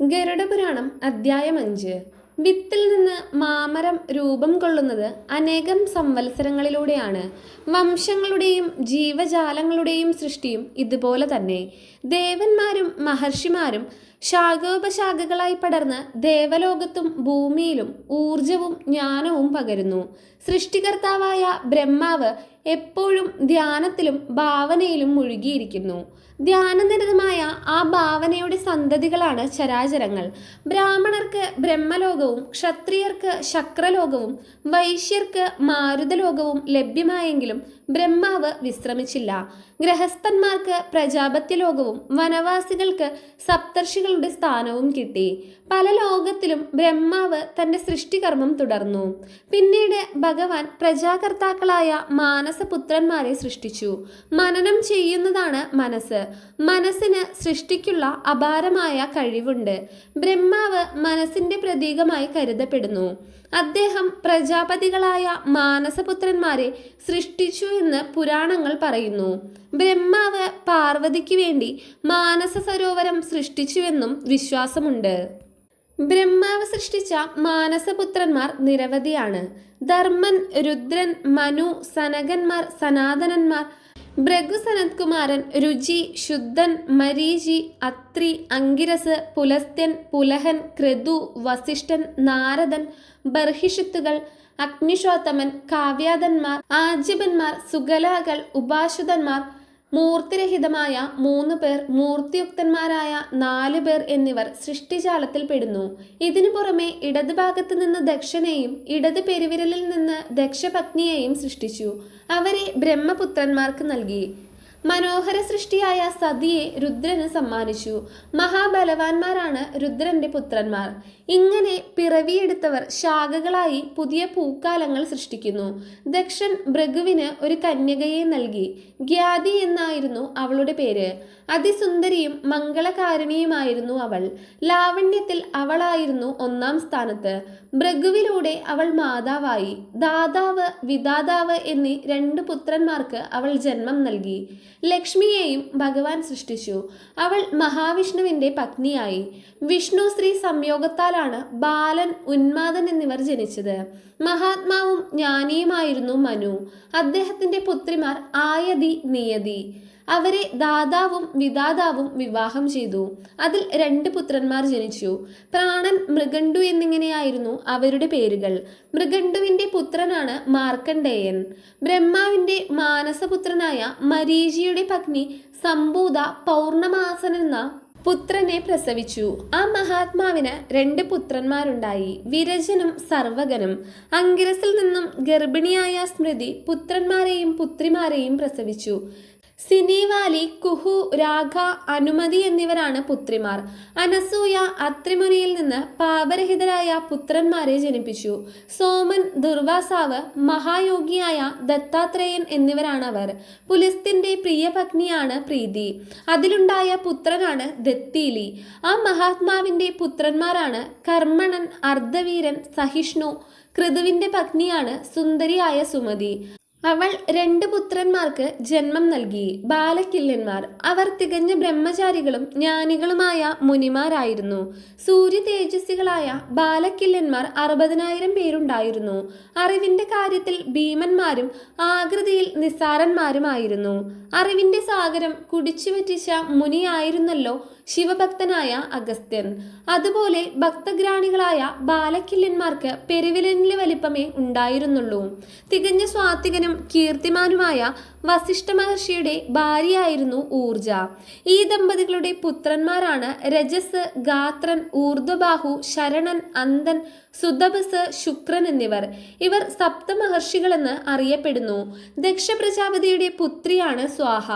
ഗരുഡപുരാണം അധ്യായം അഞ്ച്. വിത്തിൽ നിന്ന് മാമരം രൂപം കൊള്ളുന്നത് അനേകം സംവത്സരങ്ങളിലൂടെയാണ്. വംശങ്ങളുടെയും ജീവജാലങ്ങളുടെയും സൃഷ്ടിയും ഇതുപോലെ തന്നെ. ദേവന്മാരും മഹർഷിമാരും ശാഖോപശാഖകളായി പടർന്ന് ദേവലോകത്തും ഭൂമിയിലും ഊർജവും ജ്ഞാനവും പകരുന്നു. സൃഷ്ടികർത്താവായ ബ്രഹ്മാവ് എപ്പോഴും ധ്യാനത്തിലും ഭാവനയിലും മുഴുകിയിരിക്കുന്നു. ധ്യാനനിരതമായ ആ ഭാവനയുടെ സന്തതികളാണ് ചരാചരങ്ങൾ. ബ്രാഹ്മണർക്ക് ബ്രഹ്മലോകവും ക്ഷത്രിയർക്ക് ശക്രലോകവും വൈശ്യർക്ക് മാരുതലോകവും ലഭ്യമായെങ്കിലും ബ്രഹ്മാവ് വിശ്രമിച്ചില്ല. ഗ്രഹസ്ഥന്മാർക്ക് പ്രജാപത്യലോകവും വനവാസികൾക്ക് സപ്തർഷികളുടെ സ്ഥാനവും കിട്ടി. പല ലോകത്തിലും ബ്രഹ്മാവ് തന്റെ സൃഷ്ടികർമ്മം തുടർന്നു. പിന്നീട് ഭഗവാൻ പ്രജാകർത്താക്കളായ മാനസപുത്രന്മാരെ സൃഷ്ടിച്ചു. മനനം ചെയ്യുന്നതാണ് മനസ്സ്. മനസ്സിന് സൃഷ്ടിക്കുള്ള അപാരമായ കഴിവുണ്ട്. ബ്രഹ്മാവ് മനസ്സിന്റെ പ്രതീകമായി കരുതപ്പെടുന്നു. അദ്ദേഹം പ്രജാപതികളായ മാനസപുത്രന്മാരെ സൃഷ്ടിച്ചു എന്ന് പുരാണങ്ങൾ പറയുന്നു. ബ്രഹ്മാവ് പാർവതിക്ക് വേണ്ടി മാനസ സരോവരം സൃഷ്ടിച്ചുവെന്നും വിശ്വാസമുണ്ട്. ബ്രഹ്മാവ് സൃഷ്ടിച്ച മാനസപുത്രന്മാർ നിരവധിയാണ്. ധർമ്മൻ രുദ്രൻ മനു സനകന്മാർ സനാതനന്മാർ ഭൃഗു സനത്കുമാരൻ രുചി ശുദ്ധൻ മരീചി അത്രി അങ്കിരസ് പുലസ്ത്യൻ പുലഹൻ ക്രതു വസിഷ്ഠൻ നാരദൻ ബർഹിഷിത്തുകൾ അഗ്നിഷോത്തമൻ കാവ്യാതന്മാർ ആജിബന്മാർ സുഗലാകൾ ഉപാശുതന്മാർ മൂർത്തിരഹിതമായ മൂന്ന് പേർ മൂർത്തിയുക്തന്മാരായ നാല് പേർ എന്നിവർ സൃഷ്ടിജാലത്തിൽ പെടുന്നു. ഇതിനു പുറമെ ഇടത് ഭാഗത്ത് നിന്ന് ദക്ഷനെയും ഇടത് പെരുവിരലിൽ നിന്ന് ദക്ഷപത്നിയെയും സൃഷ്ടിച്ചു. അവരെ ബ്രഹ്മപുത്രന്മാർക്ക് നൽകി. മനോഹര സൃഷ്ടിയായ സതിയെ രുദ്രന് സമ്മാനിച്ചു. മഹാബലവാന്മാരാണ് രുദ്രന്റെ പുത്രന്മാർ. ഇങ്ങനെ പിറവിയെടുത്തവർ ശാഖകളായി പുതിയ പൂക്കാലങ്ങൾ സൃഷ്ടിക്കുന്നു. ദക്ഷൻ ഭൃഗുവിന് ഒരു കന്യകയെ നൽകി. ഗ്യാതി എന്നായിരുന്നു അവളുടെ പേര്. അതിസുന്ദരിയും മംഗളകാരിണിയുമായിരുന്നു അവൾ. ലാവണ്യത്തിൽ അവളായിരുന്നു ഒന്നാം സ്ഥാനത്ത്. ഭൃഗുവിലൂടെ അവൾ മാതാവായി. ദാതാവ് വിദാതാവ് എന്നീ രണ്ട് പുത്രന്മാർക്ക് അവൾ ജന്മം നൽകി. ലക്ഷ്മിയെയും ഭഗവാൻ സൃഷ്ടിച്ചു. അവൾ മഹാവിഷ്ണുവിന്റെ പത്നിയായി. വിഷ്ണു സ്ത്രീ സംയോഗത്താലാണ് ബാലൻ ഉന്മാദൻ എന്നിവർ ജനിച്ചത്. മഹാത്മാവും ജ്ഞാനിയുമായിരുന്നു മനു. അദ്ദേഹത്തിന്റെ പുത്രിമാർ ആയതി നിയതി. അവരെ ദാതാവും വിദാതാവും വിവാഹം ചെയ്തു. അതിൽ രണ്ട് പുത്രന്മാർ ജനിച്ചു. പ്രാണൻ മൃഗണ്ടു എന്നിങ്ങനെയായിരുന്നു അവരുടെ പേരുകൾ. മൃഗണ്ടുവിന്റെ പുത്രനാണ് മാർക്കണ്ഡേയൻ. ബ്രഹ്മാവിന്റെ മാനസപുത്രനായ മരീചിയുടെ പത്നി സമ്പൂത പൗർണമാസൻ എന്ന പുത്രനെ പ്രസവിച്ചു. ആ മഹാത്മാവിന് രണ്ട് പുത്രന്മാരുണ്ടായി. വിരജനും സർവകനും അങ്കിരസിൽ നിന്നും ഗർഭിണിയായ സ്മൃതി പുത്രന്മാരെയും പുത്രിമാരെയും പ്രസവിച്ചു. സിനിവാലി കുഹു രാഘ അനുമതി എന്നിവരാണ് പുത്രിമാർ. അനസൂയ അത്രിമുനിയിൽ നിന്ന് പാപരഹിതരായ പുത്രന്മാരെ ജനിപ്പിച്ചു. സോമൻ ദുർവാസാവ് മഹായോഗിയായ ദത്താത്രേയൻ എന്നിവരാണ് അവർ പുലിസ്തിന്റെ പ്രിയ പത്നിയാണ് പ്രീതി. അതിലുണ്ടായ പുത്രനാണ് ദത്തീലി. ആ മഹാത്മാവിന്റെ പുത്രന്മാരാണ് കർമ്മണൻ അർദ്ധവീരൻ സഹിഷ്ണു കൃതുവിന്റെ പത്നിയാണ് സുന്ദരിയായ സുമതി. അവൾ രണ്ട് പുത്രന്മാർക്ക് ജന്മം നൽകി. ബാലക്കില്ലന്മാർ അവർ തികഞ്ഞ ബ്രഹ്മചാരികളും ജ്ഞാനികളുമായ മുനിമാരായിരുന്നു. സൂര്യ തേജസ്സികളായ ബാലക്കില്ലന്മാർ അറുപതിനായിരം പേരുണ്ടായിരുന്നു. അറിവിന്റെ കാര്യത്തിൽ ഭീമന്മാരും ആകൃതിയിൽ നിസ്സാരന്മാരുമായിരുന്നു. അറിവിന്റെ സാഗരം കുടിച്ചു വറ്റിച്ച മുനിയായിരുന്നല്ലോ ശിവഭക്തനായ അഗസ്ത്യൻ. അതുപോലെ ഭക്തഗ്രാണികളായ ബാലക്കില്ലന്മാർക്ക് പെരുവിലനിലെ വലിപ്പമേ ഉണ്ടായിരുന്നുള്ളൂ. തികഞ്ഞ സ്വാത്വികനും കീർത്തിമാനുമായ വസിഷ്ഠ മഹർഷിയുടെ ഭാര്യയായിരുന്നു ഊർജ. ഈ ദമ്പതികളുടെ പുത്രന്മാരാണ് രജസ് ഗാത്രൻ ഊർധ്വബാഹു ശരണൻ അന്തൻ സുതപസ് ശുക്രൻ എന്നിവർ. ഇവർ സപ്തമഹർഷികളെന്ന് അറിയപ്പെടുന്നു. ദക്ഷ പ്രജാപതിയുടെ പുത്രിയാണ് സ്വാഹ.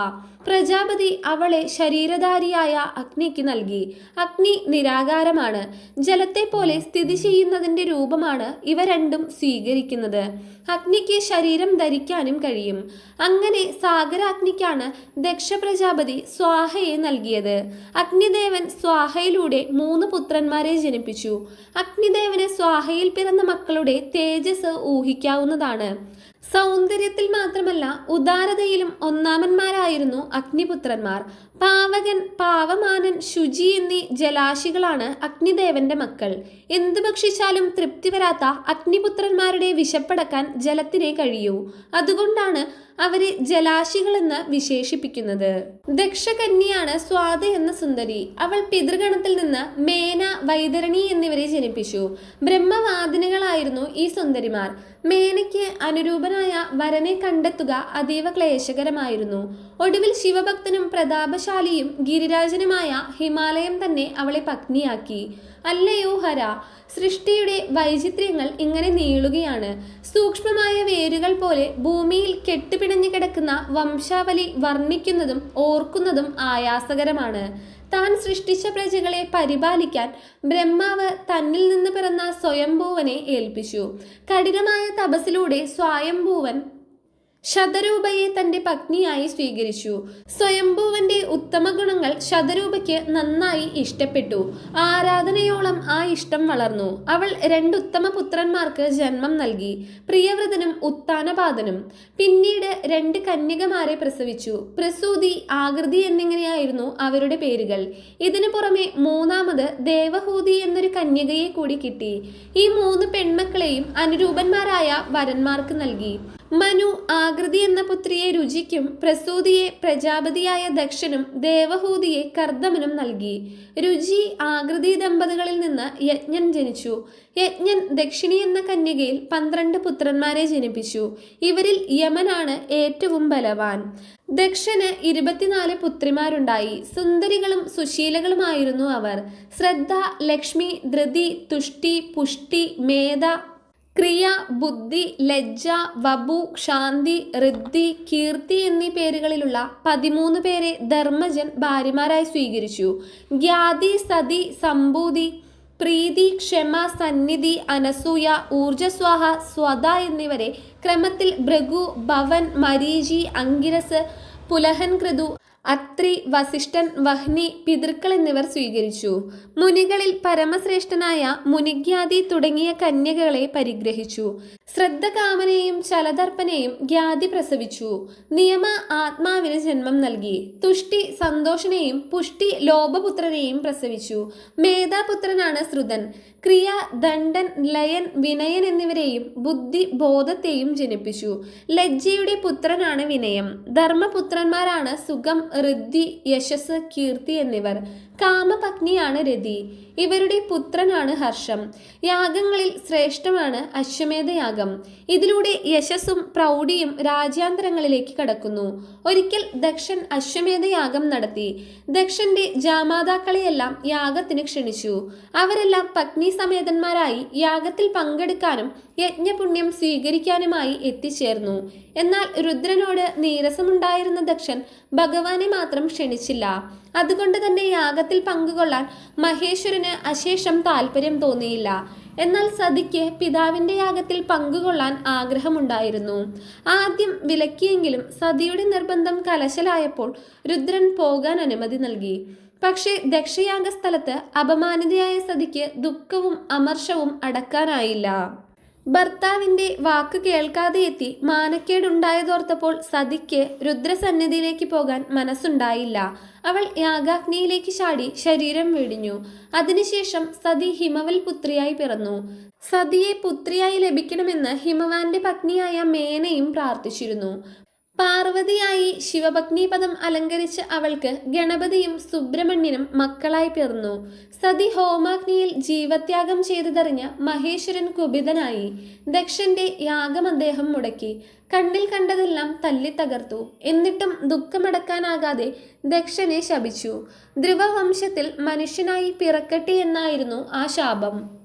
പ്രജാപതി അവളെ ശരീരധാരിയായ അഗ്നിക്ക് നൽകി. അഗ്നി നിരാകാരമാണ്. ജലത്തെ പോലെ സ്ഥിതി ചെയ്യുന്നതിന്റെ രൂപമാണ് ഇവ രണ്ടും സ്വീകരിക്കുന്നത്. അഗ്നിക്ക് ശരീരം ധരിക്കാനും കഴിയും. അങ്ങനെ സാഗരാഗ്നിക്കാണ് ദക്ഷ പ്രജാപതി സ്വാഹയെ നൽകിയത്. അഗ്നിദേവൻ സ്വാഹയിലൂടെ മൂന്ന് പുത്രന്മാരെ ജനിപ്പിച്ചു. അഗ്നിദേവന് സ്വാഹയിൽ പിറന്ന മക്കളുടെ തേജസ് ഊഹിക്കാവുന്നതാണ്. സൗന്ദര്യത്തിൽ മാത്രമല്ല ഉദാരതയിലും ഒന്നാമന്മാരായിരുന്നു അഗ്നിപുത്രന്മാർ. പാവകൻ പാവമാനൻ ശുചി എന്നീ ജലാശികളാണ് അഗ്നിദേവന്റെ മക്കൾ. എന്തു ഭക്ഷിച്ചാലും തൃപ്തി വരാത്ത അഗ്നിപുത്രന്മാരുടെ വിശപ്പടക്കാൻ ജലത്തിനെ കഴിയൂ. അതുകൊണ്ടാണ് അവരെ ജലാശികളെന്ന് വിശേഷിപ്പിക്കുന്നത്. ദക്ഷകന്യാണ് സ്വാതി എന്ന സുന്ദരി. അവൾ പിതൃഗണത്തിൽ നിന്ന് മേന വൈതരണി എന്നിവരെ ജനിപ്പിച്ചു. ബ്രഹ്മവാദിനികളായിരുന്നു ഈ സുന്ദരിമാർ. മേനയ്ക്ക് അനുരൂപനായ വരനെ കണ്ടെത്തുക അതീവ ക്ലേശകരമായിരുന്നു. ഒടുവിൽ ശിവഭക്തനും പ്രതാപശാലിയും ഗിരിരാജനുമായ ഹിമാലയം തന്നെ അവളെ പത്നിയാക്കി. അല്ലയോ ഹര സൃഷ്ടിയുടെ വൈചിത്ര്യങ്ങൾ ഇങ്ങനെ നീളുകയാണ്. സൂക്ഷ്മമായ വേരുകൾ പോലെ ഭൂമിയിൽ കെട്ടുപിണഞ്ഞു കിടക്കുന്ന വംശാവലി വർണിക്കുന്നതും ഓർക്കുന്നതും ആയാസകരമാണ്. താൻ സൃഷ്ടിച്ച പ്രജകളെ പരിപാലിക്കാൻ ബ്രഹ്മാവ് തന്നിൽ നിന്ന് പിറന്ന സ്വയംഭൂവനെ ഏൽപ്പിച്ചു. കഠിനമായ തപസ്സിലൂടെ സ്വയംഭൂവൻ ശതരൂപയെ തന്റെ പത്നിയായി സ്വീകരിച്ചു. സ്വയംഭൂവന്റെ ഉത്തമ ഗുണങ്ങൾ ശതരൂപയ്ക്ക് നന്നായി ഇഷ്ടപ്പെട്ടു. ആരാധനയോളം ആ ഇഷ്ടം വളർന്നു. അവൾ രണ്ട് ഉത്തമ പുത്രന്മാർക്ക് ജന്മം നൽകി. പ്രിയവ്രതനും ഉത്താനപാതനും പിന്നീട് രണ്ട് കന്യകമാരെ പ്രസവിച്ചു. പ്രസൂതി ആകൃതി എന്നിങ്ങനെയായിരുന്നു അവരുടെ പേരുകൾ. ഇതിനു പുറമെ മൂന്നാമത് ദേവഹൂതി എന്നൊരു കന്യകയെ കൂടി കിട്ടി. ഈ മൂന്ന് പെൺമക്കളെയും അനുരൂപന്മാരായ വരന്മാർക്ക് നൽകി. മനു ആകൃതി എന്ന പുത്രിയെ രുചിക്കും പ്രസൂതിയെ പ്രജാപതിയായ ദക്ഷനും ദേവഹൂതിയെ കർദമനും നൽകി. രുചി ആകൃതി ദമ്പതികളിൽ നിന്ന് യജ്ഞൻ ജനിച്ചു. യജ്ഞൻ ദക്ഷിണി എന്ന കന്യകയിൽ പന്ത്രണ്ട് പുത്രന്മാരെ ജനിപ്പിച്ചു. ഇവരിൽ യമനാണ് ഏറ്റവും ബലവാൻ. ദക്ഷന് ഇരുപത്തിനാല് പുത്രിമാരുണ്ടായി. സുന്ദരികളും സുശീലകളുമായിരുന്നു അവർ. ശ്രദ്ധ ലക്ഷ്മി ധൃതി തുഷ്ടി പുഷ്ടി മേധ ക്രിയ ബുദ്ധി ലജ്ജ വബു ശാന്തി ഋദ്ധി കീർത്തി എന്നീ പേരുകളിലുള്ള പതിമൂന്ന് പേരെ ധർമ്മജൻ ഭാര്യമാരായി സ്വീകരിച്ചു. ഗ്യാതി സതി സമ്പൂതി പ്രീതി ക്ഷമ സന്നിധി അനസൂയ ഊർജസ്വാഹ സ്വത എന്നിവരെ ക്രമത്തിൽ ഭൃഗു ഭവൻ മരീചി അങ്കിരസ് പുലഹൻ കൃതു അത്രി വസിഷ്ഠൻ വഹ്നി പിതൃക്കൾ എന്നിവർ സ്വീകരിച്ചു. മുനികളിൽ പരമശ്രേഷ്ഠനായ മുനിഗ്യാതി തുടങ്ങിയ കന്യകളെ പരിഗ്രഹിച്ചു. ശ്രദ്ധകാമനെയും ചലതർപ്പനെയും ഗ്യാതി പ്രസവിച്ചു. നിയമ ആത്മാവിന് ജന്മം നൽകി. തുഷ്ടി സന്തോഷനെയും പുഷ്ടി ലോഭപുത്രനെയും പ്രസവിച്ചു. മേധാപുത്രനാണ് ശ്രുതൻ. ക്രിയ ദണ്ഡൻ ലയൻ വിനയൻ എന്നിവരെയും ബുദ്ധി ബോധത്തെയും ജനിപ്പിച്ചു. ലജ്ജയുടെ പുത്രനാണ് വിനയം. ധർമ്മപുത്രന്മാരാണ് സുഖം ഋദ്ധി യശസ് കീർത്തി എന്നിവർ കാമപത്നിയാണ് രതി. ഇവരുടെ പുത്രനാണ് ഹർഷം. യാഗങ്ങളിൽ ശ്രേഷ്ഠമാണ് അശ്വമേധയാഗം. ഇതിലൂടെ യശസ്സും പ്രൗഢിയും രാജ്യാന്തരങ്ങളിലേക്ക് കടക്കുന്നു. ഒരിക്കൽ ദക്ഷൻ അശ്വമേധയാഗം നടത്തി. ദക്ഷന്റെ ജാമാതാക്കളെയെല്ലാം യാഗത്തിന് ക്ഷണിച്ചു. അവരെല്ലാം പത്നി സമേതന്മാരായി യാഗത്തിൽ പങ്കെടുക്കാനും യജ്ഞപുണ്യം സ്വീകരിക്കാനുമായി എത്തിച്ചേർന്നു. എന്നാൽ രുദ്രനോട് നീരസമുണ്ടായിരുന്ന ദക്ഷൻ ഭഗവാനെ മാത്രം ക്ഷണിച്ചില്ല. അതുകൊണ്ട് തന്നെ യാഗത്തിൽ പങ്കുകൊള്ളാൻ മഹേശ്വരന് അശേഷം താല്പര്യം തോന്നിയില്ല. എന്നാൽ സതിക്ക് പിതാവിന്റെ യാഗത്തിൽ പങ്കുകൊള്ളാൻ ആഗ്രഹമുണ്ടായിരുന്നു. ആദ്യം വിലക്കിയെങ്കിലും സതിയുടെ നിർബന്ധം കലശലായപ്പോൾ രുദ്രൻ പോകാൻ അനുമതി നൽകി. പക്ഷേ ദക്ഷയാഗ സ്ഥലത്ത് അപമാനിതയായ സതിക്ക് ദുഃഖവും അമർഷവും അടക്കാനായില്ല. ഭർത്താവിന്റെ വാക്ക് കേൾക്കാതെ എത്തി മാനക്കേടുണ്ടായതോർത്തപ്പോൾ സതിക്ക് രുദ്രസന്നിധിയിലേക്ക് പോകാൻ മനസ്സുണ്ടായില്ല. അവൾ യാഗാഗ്നിയിലേക്ക് ചാടി ശരീരം വെടിഞ്ഞു. അതിനുശേഷം സതി ഹിമവൽ പുത്രിയായി പിറന്നു. സതിയെ പുത്രിയായി ലഭിക്കണമെന്ന് ഹിമവാന്റെ പത്നിയായ മേനയും പ്രാർത്ഥിച്ചിരുന്നു. പാർവതിയായി ശിവഭഗ്നിപദം അലങ്കരിച്ച അവൾക്ക് ഗണപതിയും സുബ്രഹ്മണ്യനും മക്കളായി പിറന്നു. സതി ഹോമാഗ്നിയിൽ ജീവത്യാഗം ചെയ്തതറിഞ്ഞ മഹേശ്വരൻ കുപിതനായി ദക്ഷന്റെ യാഗം അദ്ദേഹം മുടക്കി. കണ്ണിൽ കണ്ടതെല്ലാം തല്ലി തകർത്തു എന്നിട്ടും ദുഃഖമടക്കാനാകാതെ ദക്ഷനെ ശപിച്ചു. ധ്രുവവംശത്തിൽ മനുഷ്യനായി പിറക്കട്ടെ എന്നായിരുന്നു ആ ശാപം.